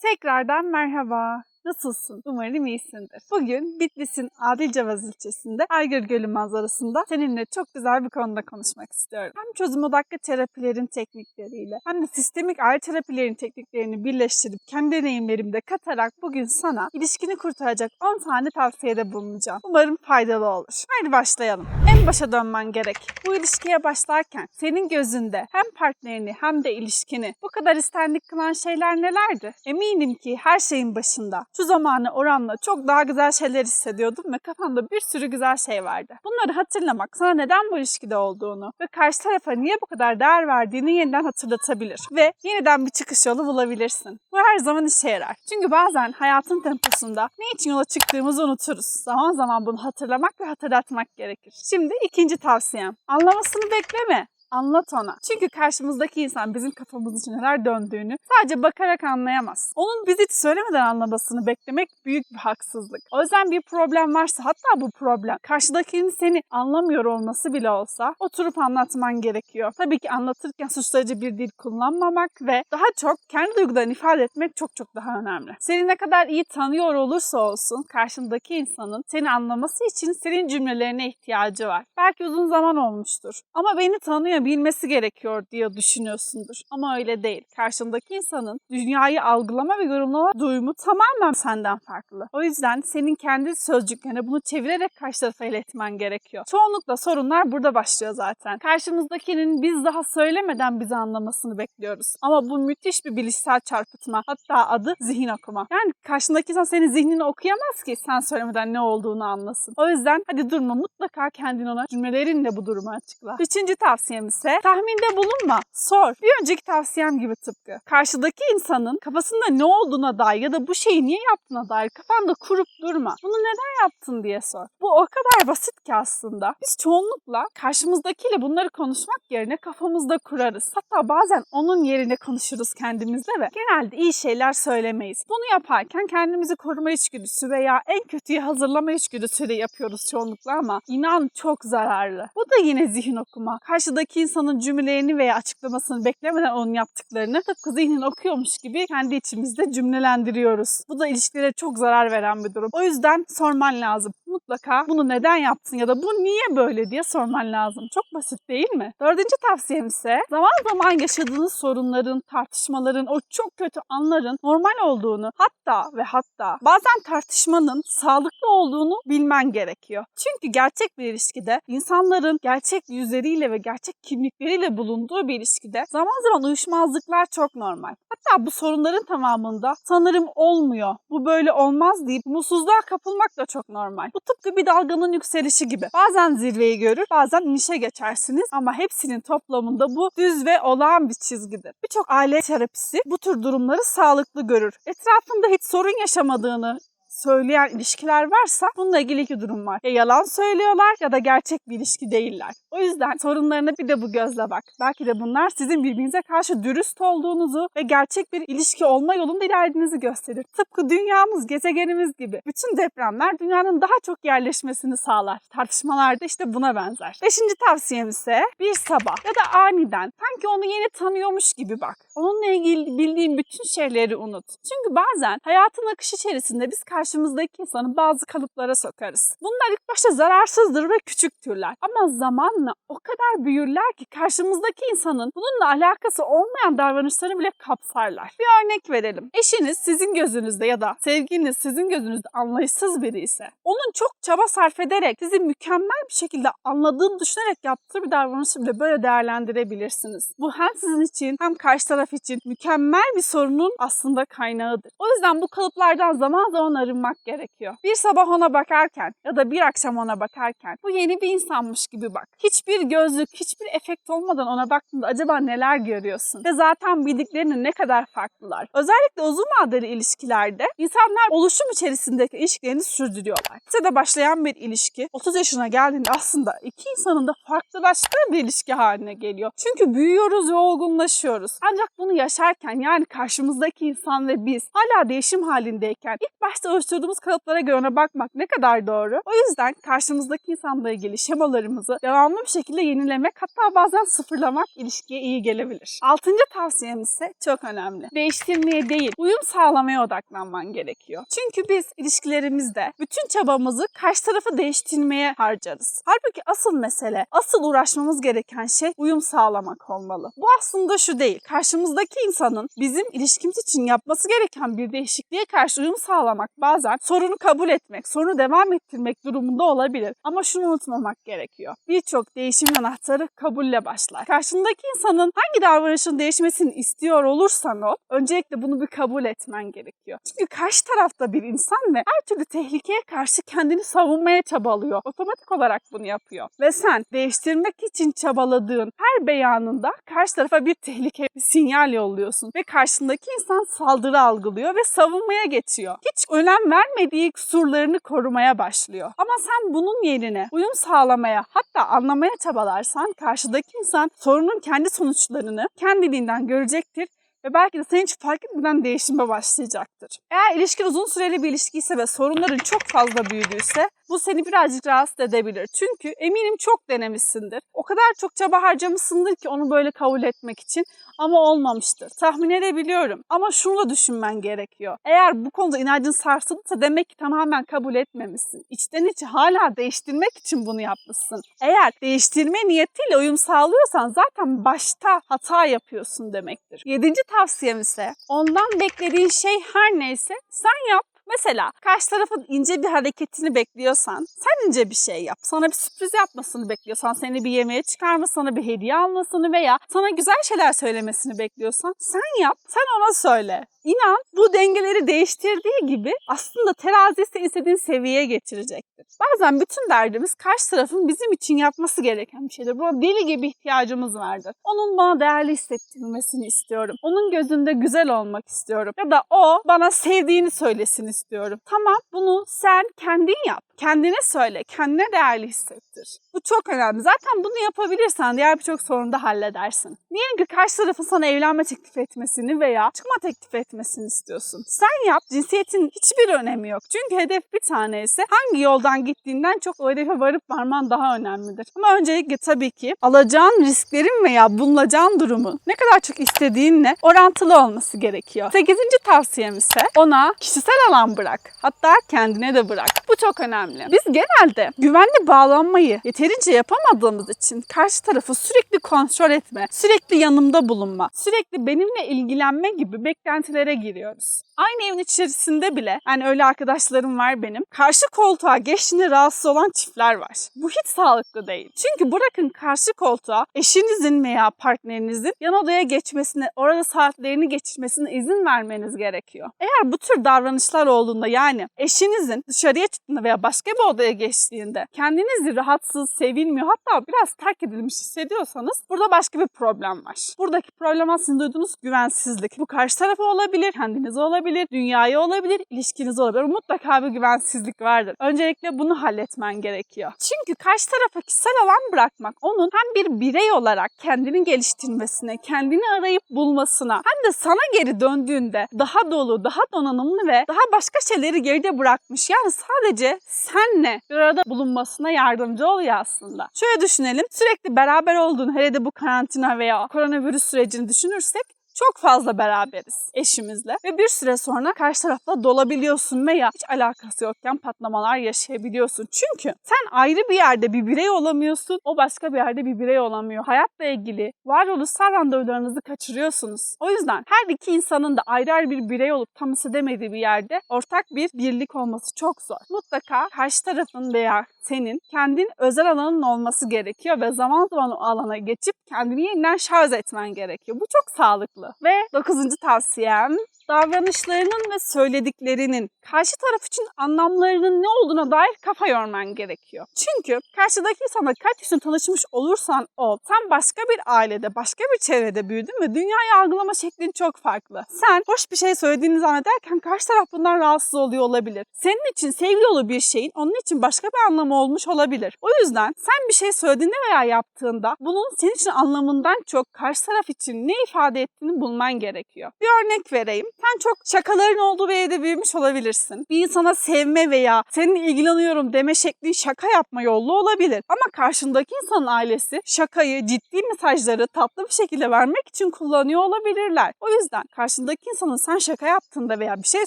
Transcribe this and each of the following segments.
Tekrardan merhaba. Nasılsın? Umarım iyisindir. Bugün Bitlis'in Adilcavaz ilçesinde Aygır Gölü manzarasında seninle çok güzel bir konuda konuşmak istiyorum. Hem çözüm odaklı terapilerin teknikleriyle hem de sistemik aile terapilerin tekniklerini birleştirip kendi deneyimlerimde katarak bugün sana ilişkini kurtaracak 10 tane tavsiyede bulunacağım. Umarım faydalı olur. Haydi başlayalım. En başa dönmen gerek. Bu ilişkiye başlarken senin gözünde hem partnerini hem de ilişkini bu kadar istendik kılan şeyler nelerdi? Eminim ki her şeyin başında şu zamanı oranla çok daha güzel şeyler hissediyordum ve kafamda bir sürü güzel şey vardı. Bunları hatırlamak sana neden bu ilişkide olduğunu ve karşı tarafa niye bu kadar değer verdiğini yeniden hatırlatabilir ve yeniden bir çıkış yolu bulabilirsin. Bu her zaman işe yarar. Çünkü bazen hayatın temposunda ne için yola çıktığımızı unuturuz. Zaman zaman bunu hatırlamak ve hatırlatmak gerekir. Şimdi ikinci tavsiyem. Anlamasını bekleme. Anlat ona. Çünkü karşımızdaki insan bizim kafamız için neler döndüğünü sadece bakarak anlayamaz. Onun bizi hiç söylemeden anlamasını beklemek büyük bir haksızlık. O yüzden bir problem varsa hatta bu problem karşıdakinin seni anlamıyor olması bile olsa oturup anlatman gerekiyor. Tabii ki anlatırken suçlayıcı bir dil kullanmamak ve daha çok kendi duygularını ifade etmek çok çok daha önemli. Seni ne kadar iyi tanıyor olursa olsun karşındaki insanın seni anlaması için senin cümlelerine ihtiyacı var. Belki uzun zaman olmuştur ama beni tanıyor bilmesi gerekiyor diye düşünüyorsundur. Ama öyle değil. Karşındaki insanın dünyayı algılama ve yorumlama duyumu tamamen senden farklı. O yüzden senin kendi sözcüklerine bunu çevirerek karşı tarafa iletmen gerekiyor. Çoğunlukla sorunlar burada başlıyor zaten. Karşımızdakinin biz daha söylemeden bizi anlamasını bekliyoruz. Ama bu müthiş bir bilişsel çarpıtma. Hatta adı zihin okuma. Yani karşındaki insan senin zihnini okuyamaz ki sen söylemeden ne olduğunu anlasın. O yüzden hadi durma mutlaka kendini ona cümlelerinle bu durumu açıkla. Üçüncü tavsiyem ise tahminde bulunma, sor. Bir önceki tavsiyem gibi tıpkı. Karşıdaki insanın kafasında ne olduğuna dair ya da bu şeyi niye yaptığına dair kafanda kurup durma. Bunu neden yaptın diye sor. Bu o kadar basit ki aslında. Biz çoğunlukla karşımızdakiyle bunları konuşmak yerine kafamızda kurarız. Hatta bazen onun yerine konuşuruz kendimizle ve genelde iyi şeyler söylemeyiz. Bunu yaparken kendimizi koruma içgüdüsü veya en kötüyü hazırlama içgüdüsüyle yapıyoruz çoğunlukla ama inan çok zararlı. Bu da yine zihin okuma. Karşıdaki insanın cümlelerini veya açıklamasını beklemeden onun yaptıklarını tıpkı zihnin okuyormuş gibi kendi içimizde cümlelendiriyoruz. Bu da ilişkilere çok zarar veren bir durum. O yüzden sorman lazım. Mutlaka bunu neden yaptın ya da bu niye böyle diye sorman lazım. Çok basit değil mi? Dördüncü tavsiyem ise zaman zaman yaşadığınız sorunların, tartışmaların, o çok kötü anların normal olduğunu hatta ve hatta bazen tartışmanın sağlıklı olduğunu bilmen gerekiyor. Çünkü gerçek bir ilişkide insanların gerçek yüzleriyle ve gerçek kimlikleriyle bulunduğu bir ilişkide zaman zaman uyuşmazlıklar çok normal. Hatta bu sorunların tamamında sanırım olmuyor, bu böyle olmaz deyip mutsuzluğa kapılmak da çok normal. Bu tıpkı bir dalganın yükselişi gibi. Bazen zirveyi görür, bazen inişe geçersiniz ama hepsinin toplamında bu düz ve olağan bir çizgidir. Birçok aile terapisi bu tür durumları sağlıklı görür. Etrafında hiç sorun yaşamadığını söyleyen ilişkiler varsa bununla ilgili iki durum var. Ya yalan söylüyorlar ya da gerçek bir ilişki değiller. O yüzden sorunlarına bir de bu gözle bak. Belki de bunlar sizin birbirinize karşı dürüst olduğunuzu ve gerçek bir ilişki olma yolunda ilerlediğinizi gösterir. Tıpkı dünyamız, gezegenimiz gibi. Bütün depremler dünyanın daha çok yerleşmesini sağlar. Tartışmalar da işte buna benzer. Beşinci tavsiyem ise bir sabah ya da aniden sanki onu yeni tanıyormuş gibi bak. Onunla ilgili bildiğin bütün şeyleri unut. Çünkü bazen hayatın akışı içerisinde biz karşımızdaki insanı bazı kalıplara sokarız. Bunlar ilk başta zararsızdır ve küçüktürler. Ama zamanla o kadar büyürler ki karşımızdaki insanın bununla alakası olmayan davranışları bile kapsarlar. Bir örnek verelim. Eşiniz sizin gözünüzde ya da sevgiliniz sizin gözünüzde anlayışsız biri ise onun çok çaba sarf ederek sizi mükemmel bir şekilde anladığını düşünerek yaptığı bir davranışı bile böyle değerlendirebilirsiniz. Bu hem sizin için hem karşı taraf için mükemmel bir sorunun aslında kaynağıdır. O yüzden bu kalıplardan zaman zaman arınmak gerekiyor. Bir sabah ona bakarken ya da bir akşam ona bakarken bu yeni bir insanmış gibi bak. Hiçbir gözlük, hiçbir efekt olmadan ona baktığında acaba neler görüyorsun? Ve zaten bildiklerinin ne kadar farklılar. Özellikle uzun vadeli ilişkilerde insanlar oluşum içerisindeki ilişkilerini sürdürüyorlar. Size de başlayan bir ilişki 30 yaşına geldiğinde aslında iki insanın da farklılaştığı bir ilişki haline geliyor. Çünkü büyüyoruz ve olgunlaşıyoruz. Ancak bunu yaşarken yani karşımızdaki insan ve biz hala değişim halindeyken ilk başta oluşturduğumuz kalıplara göre bakmak ne kadar doğru? O yüzden karşımızdaki insanla ilgili şemalarımızı devamlı bir şekilde yenilemek hatta bazen sıfırlamak ilişkiye iyi gelebilir. Altıncı tavsiyem ise çok önemli. Değiştirmeye değil, uyum sağlamaya odaklanman gerekiyor. Çünkü biz ilişkilerimizde bütün çabamızı karşı tarafı değiştirmeye harcarız. Halbuki asıl mesele, asıl uğraşmamız gereken şey uyum sağlamak olmalı. Bu aslında şu değil. Karşımızdaki insanın bizim ilişkimiz için yapması gereken bir değişikliğe karşı uyum sağlamak bazen sorunu kabul etmek, sorunu devam ettirmek durumunda olabilir. Ama şunu unutmamak gerekiyor. Birçok değişim anahtarı kabulle başlar. Karşındaki insanın hangi davranışın değişmesini istiyor olursan ol, öncelikle bunu bir kabul etmen gerekiyor. Çünkü karşı tarafta bir insan ve her türlü tehlikeye karşı kendini savunmaya çabalıyor. Otomatik olarak bunu yapıyor. Ve sen değiştirmek için çabaladığın her beyanında karşı tarafa bir tehlike, bir sinyal yolluyorsun. Ve karşındaki insan saldırı algılıyor ve savunmaya geçiyor. Hiç önem vermediği kusurlarını korumaya başlıyor. Ama sen bunun yerine uyum sağlamaya hatta anlamaya çabalarsan karşıdaki insan sorunun kendi sonuçlarını kendiliğinden görecektir ve belki de sen hiç fark etmeden değişime başlayacaktır. Eğer ilişkin uzun süreli bir ilişkiyse ve sorunların çok fazla büyüdüyse bu seni birazcık rahatsız edebilir. Çünkü eminim çok denemişsindir. O kadar çok çaba harcamışsındır ki onu böyle kabul etmek için ama olmamıştır. Tahmin edebiliyorum. Ama şunu da düşünmen gerekiyor. Eğer bu konuda inancın sarsıldıysa demek ki tamamen kabul etmemişsin. İçten içe hala değiştirmek için bunu yapmışsın. Eğer değiştirme niyetiyle uyum sağlıyorsan zaten başta hata yapıyorsun demektir. Yedinci tavsiyem ise ondan beklediğin şey her neyse sen yap. Mesela karşı tarafın ince bir hareketini bekliyorsan sen ince bir şey yap. Sana bir sürpriz yapmasını bekliyorsan, seni bir yemeğe çıkarmasını, sana bir hediye almasını veya sana güzel şeyler söylemesini bekliyorsan sen yap. Sen ona söyle. İnan bu dengeleri değiştirdiği gibi aslında terazisi istediğin seviyeye getirecektir. Bazen bütün derdimiz karşı tarafın bizim için yapması gereken bir şeydir. Buna deli gibi ihtiyacımız vardır. Onun bana değerli hissettirmesini istiyorum. Onun gözünde güzel olmak istiyorum. Ya da o bana sevdiğini söylesin istiyorum. Tamam bunu sen kendin yap. Kendine söyle, kendine değerli hissettir. Bu çok önemli. Zaten bunu yapabilirsen diğer birçok sorunu da halledersin. Diyelim ki karşı tarafın sana evlenme teklif etmesini veya çıkma teklif etmesini istiyorsun. Sen yap, cinsiyetin hiçbir önemi yok. Çünkü hedef bir tane ise hangi yoldan gittiğinden çok o hedefe varıp varman daha önemlidir. Ama öncelikle tabii ki alacağın risklerin veya bulunacağın durumu ne kadar çok istediğinle orantılı olması gerekiyor. Sekizinci tavsiyem ise ona kişisel alan bırak. Hatta kendine de bırak. Bu çok önemli. Biz genelde güvenli bağlanmayı yeterince yapamadığımız için karşı tarafı sürekli kontrol etme, sürekli yanımda bulunma, sürekli benimle ilgilenme gibi beklentilere giriyoruz. Aynı evin içerisinde bile, yani öyle arkadaşlarım var benim, karşı koltuğa geçtiğinde rahatsız olan çiftler var. Bu hiç sağlıklı değil. Çünkü bırakın karşı koltuğa eşinizin veya partnerinizin yan odaya geçmesine, orada saatlerini geçirmesine izin vermeniz gerekiyor. Eğer bu tür davranışlar olduğunda yani eşinizin dışarıya çıktığında veya başka bir odaya geçtiğinde kendinizi rahatsız, sevilmiyor hatta biraz terk edilmiş hissediyorsanız burada başka bir problem var. Buradaki problem aslında duyduğunuz güvensizlik. Bu karşı tarafa olabilir, kendiniz olabilir, dünyaya olabilir, ilişkiniz olabilir. Mutlaka bir güvensizlik vardır. Öncelikle bunu halletmen gerekiyor. Çünkü karşı tarafa kişisel alan bırakmak onun hem bir birey olarak kendini geliştirmesine, kendini arayıp bulmasına hem de sana geri döndüğünde daha dolu, daha donanımlı ve daha başka şeyleri geride bırakmış. Yani sadece senle bir arada bulunmasına yardımcı oluyor aslında. Şöyle düşünelim. Sürekli beraber olduğun hele de bu karantina veya koronavirüs sürecini düşünürsek çok fazla beraberiz eşimizle ve bir süre sonra karşı tarafla dolabiliyorsun veya hiç alakası yokken patlamalar yaşayabiliyorsun. Çünkü sen ayrı bir yerde bir birey olamıyorsun, o başka bir yerde bir birey olamıyor. Hayatla ilgili varoluşsal randevularınızı kaçırıyorsunuz. O yüzden her iki insanın da ayrı ayrı bir birey olup tam hissedemediği bir yerde ortak bir birlik olması çok zor. Mutlaka karşı tarafın veya senin kendin özel alanın olması gerekiyor ve zaman zaman o alana geçip kendini yeniden şarj etmen gerekiyor. Bu çok sağlıklı. Ve dokuzuncu tavsiyem davranışlarının ve söylediklerinin karşı taraf için anlamlarının ne olduğuna dair kafa yorman gerekiyor. Çünkü karşıdaki insanla kaç yaşında tanışmış olursan ol, sen başka bir ailede, başka bir çevrede büyüdün ve dünyayı algılama şeklin çok farklı. Sen hoş bir şey söylediğini zannederken karşı taraf bundan rahatsız oluyor olabilir. Senin için sevgi dolu bir şeyin onun için başka bir anlamı olmuş olabilir. O yüzden sen bir şey söylediğinde veya yaptığında bunun senin için anlamından çok karşı taraf için ne ifade ettiğini bulman gerekiyor. Bir örnek vereyim. Sen çok şakaların olduğu bir evde büyümüş olabilirsin. Bir insana sevme veya seninle ilgileniyorum deme şeklin şaka yapma yollu olabilir. Ama karşındaki insanın ailesi şakayı, ciddi mesajları tatlı bir şekilde vermek için kullanıyor olabilirler. O yüzden karşındaki insanın sen şaka yaptığında veya bir şey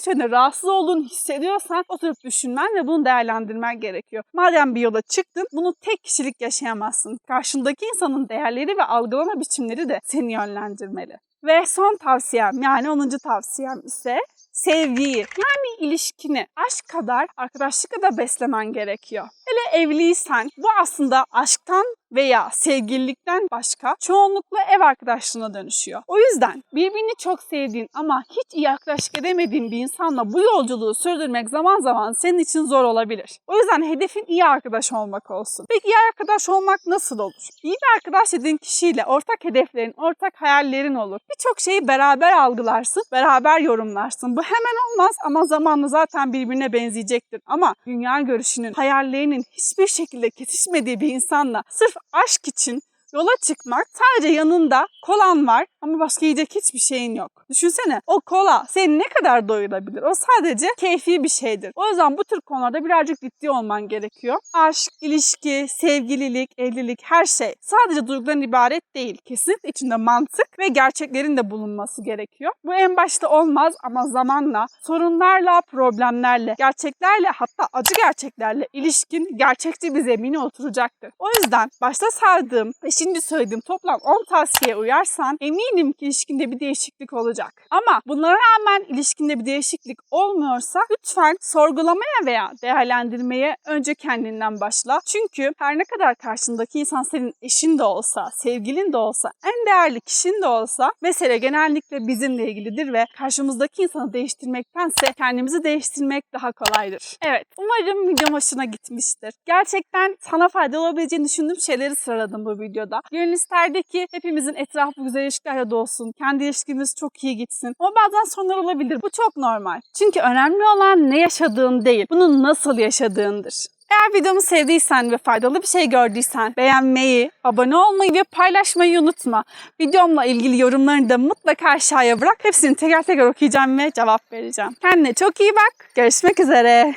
söylediğinde rahatsız olduğunu hissediyorsan oturup düşünmen ve bunu değerlendirmen gerekiyor. Madem bir yola çıktın bunu tek kişilik yaşayamazsın. Karşındaki insanın değerleri ve algılama biçimleri de seni yönlendirmeli. Ve son tavsiyem yani 10. tavsiyem ise sevgiyi yani ilişkini aşk kadar arkadaşlıkla da beslemen gerekiyor. Hele evliysen bu aslında aşktan veya sevgililikten başka çoğunlukla ev arkadaşlığına dönüşüyor. O yüzden birbirini çok sevdiğin ama hiç iyi arkadaşlık edemediğin bir insanla bu yolculuğu sürdürmek zaman zaman senin için zor olabilir. O yüzden hedefin iyi arkadaş olmak olsun. Peki iyi arkadaş olmak nasıl olur? İyi bir arkadaş dediğin kişiyle ortak hedeflerin, ortak hayallerin olur. Birçok şeyi beraber algılarsın, beraber yorumlarsın. Bu hemen olmaz ama zamanla zaten birbirine benzeyecektir. Ama dünya görüşünün, hayallerinin hiçbir şekilde kesişmediği bir insanla sırf aşk için yola çıkmak sadece yanında kolan var ama başka yiyecek hiçbir şeyin yok. Düşünsene o kola seni ne kadar doyurabilir? O sadece keyfi bir şeydir. O yüzden bu tür konularda birazcık ciddi olman gerekiyor. Aşk, ilişki, sevgililik, evlilik her şey sadece duyguların ibaret değil. Kesinlikle içinde mantık ve gerçeklerin de bulunması gerekiyor. Bu en başta olmaz ama zamanla sorunlarla, problemlerle, gerçeklerle hatta acı gerçeklerle ilişkin gerçekçi bir zemine oturacaktır. O yüzden başta sardığım ve şimdi söylediğim toplam 10 tavsiyeye uyarsan eminim ki ilişkinde bir değişiklik olacak. Ama bunlara rağmen ilişkinde bir değişiklik olmuyorsa lütfen sorgulamaya veya değerlendirmeye önce kendinden başla. Çünkü her ne kadar karşındaki insan senin eşin de olsa, sevgilin de olsa, en değerli kişin de olsa mesele genellikle bizimle ilgilidir ve karşımızdaki insanı değiştirmektense kendimizi değiştirmek daha kolaydır. Evet, umarım videom hoşuna gitmiştir. Gerçekten sana faydalı olabileceğini düşündüğüm şeyleri sıraladım bu videoda. Gönül isterdi ki hepimizin etrafı güzel ilişkilerle dolsun, kendi ilişkimiz çok iyi gitsin. Ama bazen sorunlar olabilir. Bu çok normal. Çünkü önemli olan ne yaşadığın değil, bunu nasıl yaşadığındır. Eğer videomu sevdiysen ve faydalı bir şey gördüysen beğenmeyi, abone olmayı ve paylaşmayı unutma. Videomla ilgili yorumlarını da mutlaka aşağıya bırak. Hepsini teker teker okuyacağım ve cevap vereceğim. Kendine çok iyi bak. Görüşmek üzere.